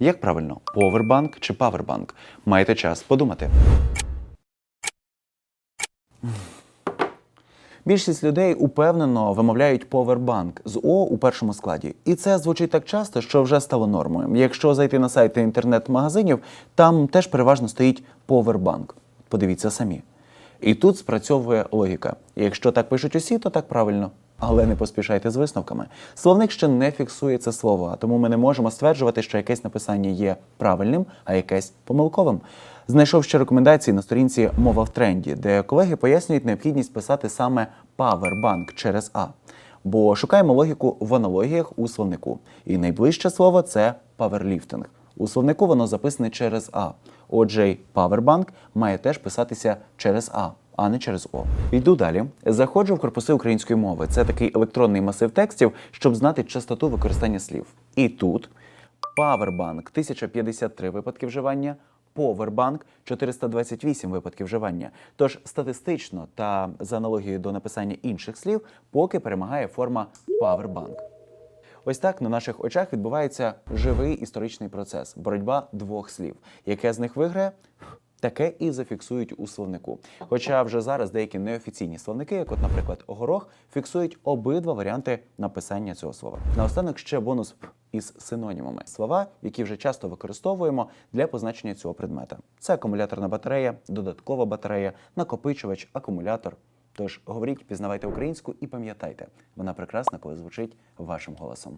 Як правильно, повербанк чи павербанк? Маєте час подумати. Більшість людей упевнено вимовляють повербанк з О у першому складі. І це звучить так часто, що вже стало нормою. Якщо зайти на сайти інтернет-магазинів, там теж переважно стоїть повербанк. Подивіться самі. І тут спрацьовує логіка. Якщо так пишуть усі, то так правильно. Але не поспішайте з висновками. Словник ще не фіксує це слово, а тому ми не можемо стверджувати, що якесь написання є правильним, а якесь помилковим. Знайшов ще рекомендації на сторінці Мова в тренді, де колеги пояснюють необхідність писати саме Powerbank через А. Бо шукаємо логіку в аналогіях у словнику. І найближче слово це паверліфтинг. У словнику воно записане через А. Й Powerbank має теж писатися через А, а не через О. Йду далі. Заходжу в корпуси української мови. Це такий електронний масив текстів, щоб знати частоту використання слів. І тут Powerbank 1053 випадки вживання. Powerbank 428 випадків вживання. Тож статистично та за аналогією до написання інших слів, поки перемагає форма Powerbank. Ось так на наших очах відбувається живий історичний процес боротьба двох слів. Яке з них виграє? Таке і зафіксують у словнику. Хоча вже зараз деякі неофіційні словники, як, от, наприклад, горох, фіксують обидва варіанти написання цього слова. Наостанок ще бонус із синонімами слова, які вже часто використовуємо для позначення цього предмета. Це акумуляторна батарея, додаткова батарея, накопичувач, акумулятор. Тож говоріть, пізнавайте українську і пам'ятайте, вона прекрасна, коли звучить вашим голосом.